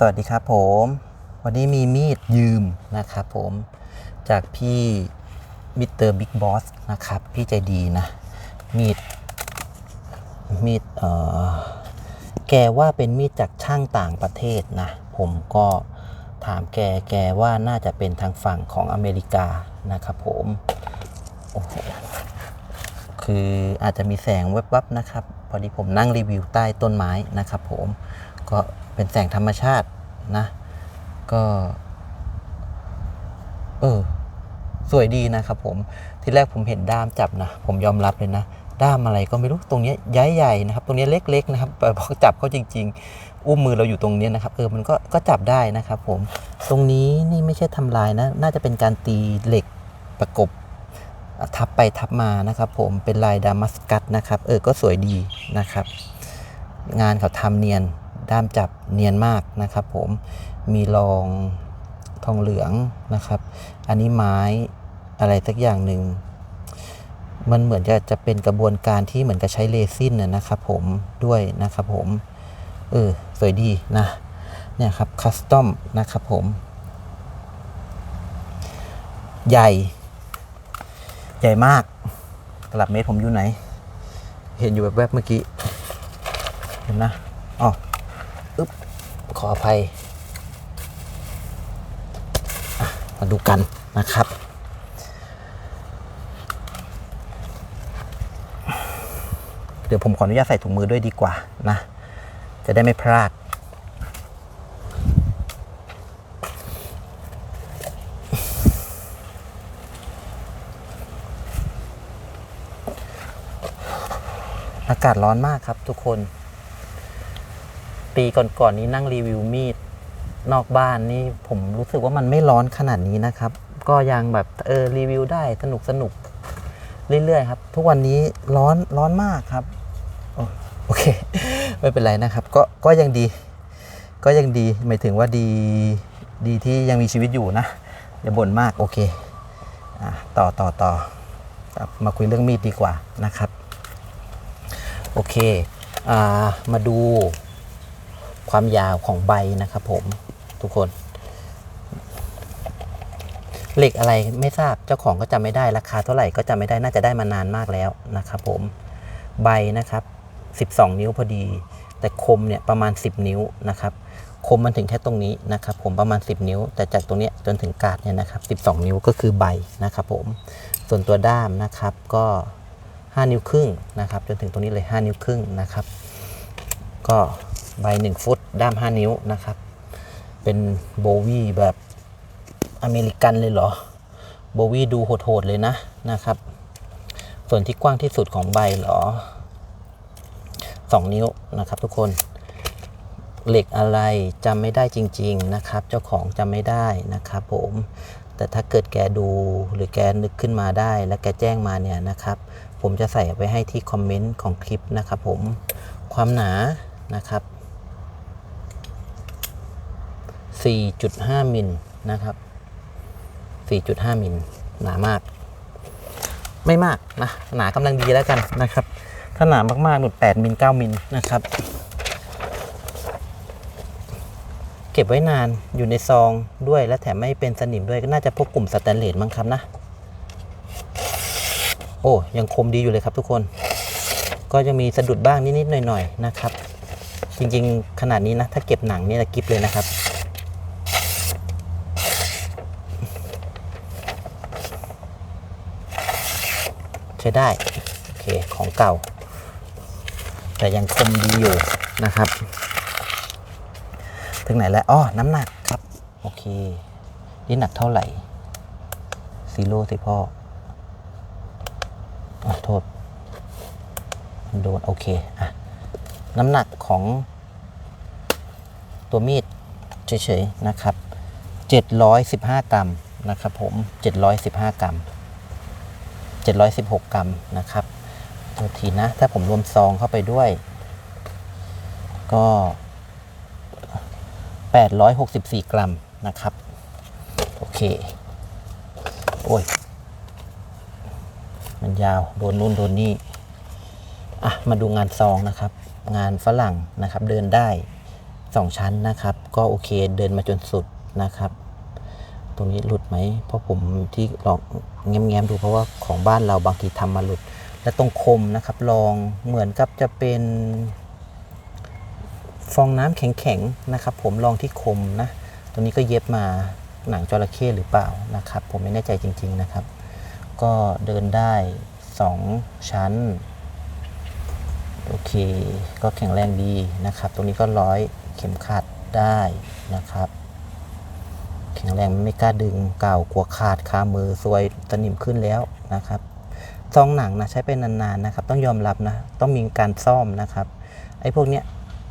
สวัสดีครับผม วันนี้มีมีดยืมนะครับผมจากพี่มิสเตอร์บิ๊กบอสนะครับ พี่ใจดีนะ มีด มีดเอ่อแกว่าเป็นมีดจากช่างต่างประเทศนะ ผมก็ถามแกแกว่าน่าจะเป็นทางฝั่งของอเมริกานะครับผมโอ้โหคืออาจจะมีแสงแวบๆนะครับ พอดีผมนั่งรีวิวใต้ต้นไม้นะครับผม ก็เป็นแสงธรรมชาตินะ ก็ เออ สวยดีนะครับผม ที่แรกผมเห็นด้ามจับนะ ผมยอมรับเลยนะ ด้ามอะไรก็ไม่รู้ ตรงนี้ย้ายใหญ่นะครับ ตรงนี้เล็กๆนะครับแต่พอจับเขาจริง ๆ อุ้มมือเราอยู่ตรงนี้นะครับ เออ มันก็ ก็จับได้นะครับผม ตรงนี้นี่ไม่ใช่ทำลายนะ น่าจะเป็นการตีเหล็กประกบทับไปทับมานะครับ ผม เป็นลายดามัสกัสนะครับ เออ ก็สวยดีนะครับ งานเขาทำเนียน ด้ามจับเนียนมากนะครับ ผมมีรองทองเหลืองนะครับ อันนี้ไม้อะไรสักอย่างหนึ่งมันเหมือนจะจะเป็นกระบวนการที่เหมือนกับใช้เรซินนะครับ ผมด้วยนะครับผมเออสวยดีนะเนี่ยครับคัสตอมนะครับผม ใหญ่ ใหญ่มากกลับเมตรผมอยู่ไหน เห็นอยู่แบบแวบเมื่อกี้ เห็นนะอ๋อ ขออภัยมาดูกันนะครับ เดี๋ยวผมขออนุญาตใส่ถุงมือด้วยดีกว่านะ จะได้ไม่พลาด อากาศร้อนมากครับทุกคน ปีก่อนๆนี้นั่งรีวิวมีดนอกบ้านนี่ผมรู้สึกว่ามันไม่ร้อนขนาดนี้นะครับ ก็ยังแบบเออรีวิวได้สนุกสนุกเรื่อยๆครับ ทุกวันนี้ร้อนร้อนมากครับโอเค ไม่เป็นไรนะครับ ก็ก็ยังดี ก็ยังดีหมายถึงว่าดีดีที่ยังมีชีวิตอยู่นะ อย่าบ่นมากโอเคอะต่อต่อต่อมาคุยเรื่องมีดดีกว่านะครับ โอเคอ่ามาดู ความยาวของใบนะครับผมทุกคน เหล็กอะไรไม่ทราบเจ้าของก็จำไม่ได้ราคาเท่าไหร่ก็จำไม่ได้น่าจะได้มานานมากแล้วนะครับผมใบนะครับ 12 นิ้วพอดี แต่คมเนี่ยประมาณ 10 นิ้วนะครับคมมันถึงแค่ตรงนี้นะครับผมประมาณ 10 นิ้ว แต่จากตรงนี้จนถึงกาดเนี่ยนะครับ 12 นิ้วก็คือใบนะครับผมส่วนตัวด้ามนะครับก็ 5 นิ้วครึ่งนะครับจนถึงตรงนี้เลย 5 นิ้วครึ่งนะครับ ก็ ใบ1ฟุต ด้าม 5 นิ้วนะครับ เป็นโบวี่แบบอเมริกันเลยเหรอ โบวี่ดูโหดๆเลยนะนะครับ ส่วนที่กว้างที่สุดของใบเหรอ 2 นิ้วนะครับทุกคนเหล็กอะไรจำไม่ได้จริง ๆนะครับ เจ้าของจำไม่ได้นะครับผมแต่ถ้าเกิดแกดูหรือแกนึกขึ้นมาได้ แล้วแกแจ้งมาเนี่ยนะครับ ผมจะใส่ไว้ให้ที่คอมเมนต์ของคลิปนะครับผมความหนานะครับ 4.5 มิลนะครับ 4.5 มิลหนามาก ไม่มากนะหนากำลังดีแล้วกันนะครับ ถ้าหนามากๆหนุด8มิล9มิลนะครับ เก็บไว้นานอยู่ในซองด้วยและแถมไม่เป็นสนิมด้วยก็น่าจะพวกกลุ่มสแตนเลสมั้งครับนะ โอ้ยังคมดีอยู่เลยครับทุกคน ก็ยังมีสะดุดบ้างนิดๆหน่อยๆนะครับ จริงๆ ขนาดนี้นะ ถ้าเก็บหนังนี่จะกิฟเลยนะครับ ช้ได้โอเคของเก่า แต่ยังคมดีอยู่นะครับ ถึงไหนแล้วอ๋อน้ำหนักครับ โอเค นี่หนักเท่าไหร่ซีโร่สิพ่ออโทษโดนโอเคอะน้ำหนักของตัวมีดเฉยๆนะครับ 715 กรัมนะครับผม 715 กรัม 716 กรัมนะครับตัวทีนะ ถ้าผมรวมซองเข้าไปด้วย ก็ 864 กรัมนะครับ โอเค โอ้ย มันยาว โดนนู่นโดนนี่ อะ มาดูงานซองนะครับ งานฝรั่งนะครับ เดินได้สองชั้นนะครับ ก็โอเค เดินมาจนสุดนะครับ ตรงนี้หลุดไหม เพราะผมที่ลอง แง้มๆดูเพราะว่าของบ้านเราบางทีทำมาหลุด และตรงคมนะครับลองเหมือนกับจะเป็นฟองน้ำแข็งๆนะครับ ผมลองที่คมนะตรงนี้ก็เย็บมาหนังจระเข้หรือเปล่านะครับ ผมไม่แน่ใจจริง ๆนะครับ ก็เดินได้ 2 ชั้น โอเค ก็แข็งแรงดีนะครับ ตรงนี้ก็ร้อยเข็มขัดได้นะครับ แข็งแรงไม่กล้าดึงเก่ากลัวขาดคามือซวยสนิมขึ้นแล้วนะครับซองหนังนะใช้ไปนานๆนะครับ ต้องยอมรับนะต้องมีการซ่อมนะครับไอ้พวกเนี้ย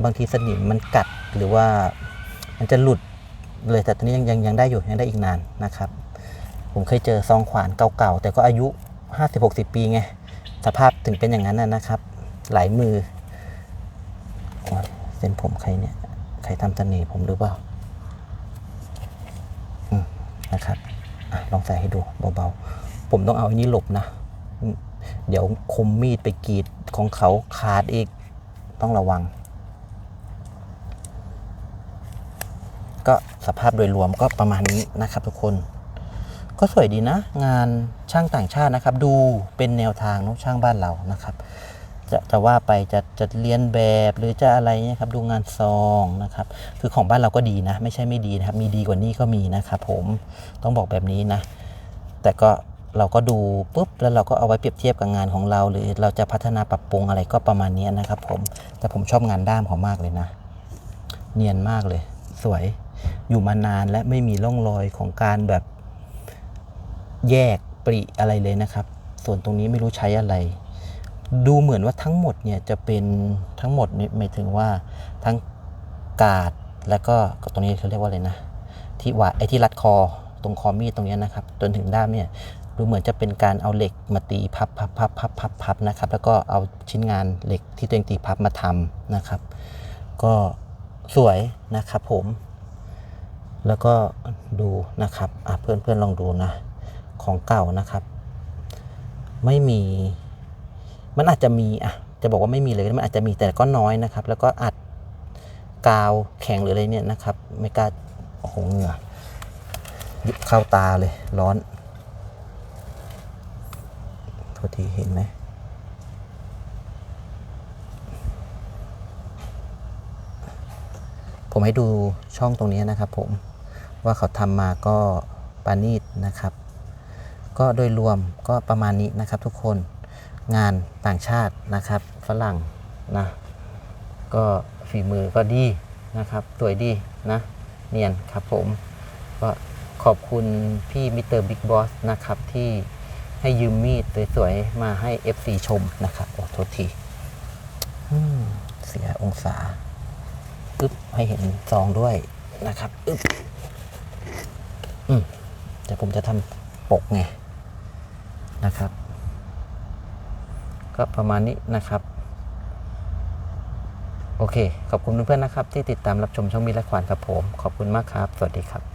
บางทีสนิมมันกัดหรือว่ามันจะหลุดเลยแต่ตอนนี้ยังยังยังได้อยู่ยังได้อีกนานนะครับ ผมเคยเจอซองขวานเก่าๆแต่ก็อายุ 50-60 ปีไงสภาพถึงเป็นอย่างนั้นนะนะครับ หลายมือเส้นผมใครเนี่ยใครทำเสน่ห์ผมหรือเปล่า นะครับอลองใส่ให้ดูเบาๆ ผมต้องเอาอันนี้หลบนะ เดี๋ยวคมมีดไปกรีดของเขาขาดอีก ต้องระวัง ก็สภาพโดยรวมก็ประมาณนี้นะครับทุกคน ก็สวยดีนะ งานช่างต่างชาตินะครับ ดูเป็นแนวทางนอะช่างบ้านเรานะครับ จะจะว่าไปจะจะเรียนแบบหรือจะอะไรเนี่ยครับดูงานซองนะครับ คือของบ้านเราก็ดีนะ ไม่ใช่ไม่ดีนะครับ มีดีกว่านี้ก็มีนะครับผมต้องบอกแบบนี้นะ แต่ก็เราก็ดูปุ๊บแล้วเราก็เอาไว้เปรียบเทียบกับงานของเรา หรือเราจะพัฒนาปรับปรุงอะไรก็ประมาณนี้นะครับ ผมแต่ผมชอบงานด้ามเขามากเลยนะ เนียนมากเลย สวยอยู่มานานและไม่มีร่องรอยของการแบบแยกปริอะไรเลยนะครับ ส่วนตรงนี้ไม่รู้ใช้อะไร ดูเหมือนว่าทั้งหมดเนี่ยจะเป็นทั้งหมดนี่หมายถึงว่าทั้งกาดแล้วก็ตรงนี้เขาเรียกว่าอะไรนะ ที่ว่าไอ้ที่รัดคอตรงคอมีดตรงเนี้ยนะครับ จนถึงด้ามเนี่ยดูเหมือนจะเป็นการเอาเหล็กมาตีพับพับพับพับพับพับนะครับ แล้วก็เอาชิ้นงานเหล็กที่ตัวเองตีพับมาทำนะครับ ก็สวยนะครับผม แล้วก็ดูนะครับเพื่อนเพื่อนๆลองดูนะ ของเก่านะครับ ไม่มี มันอาจจะมีอะจะบอกว่าไม่มีเลยมันอาจจะมีแต่ก็น้อยนะครับ แล้วก็อัดกาวแข็งหรืออะไรเนี่ยนะครับไม่กล้าโอ้โหเหงื่อยุบเข้าตาเลยร้อนโทษทีเห็นไหมผมให้ดูช่องตรงนี้นะครับผมว่าเขาทำมาก็ปานีตนะครับ ก็โดยรวมก็ประมาณนี้นะครับทุกคน งานต่างชาตินะครับ ฝรั่งนะก็ฝีมือก็ดีนะครับสวยดีนะเนียนครับผมก็ขอบคุณพี่มิสเตอร์บิ๊กบอสนะครับที่ให้ยืมมีดสวยๆ มาให้ FC ชมนะครับโอ้โทษทีเสียองศาอึ๊บให้เห็นซองด้วยนะครับอึ๊บอืมแต่ผมจะทำปกไงนะครับ ก็ประมาณนี้นะครับ โอเค ขอบคุณเพื่อนๆนะครับ ที่ติดตามรับชมช่องมีและขวานครับผม ขอบคุณมากครับ สวัสดีครับ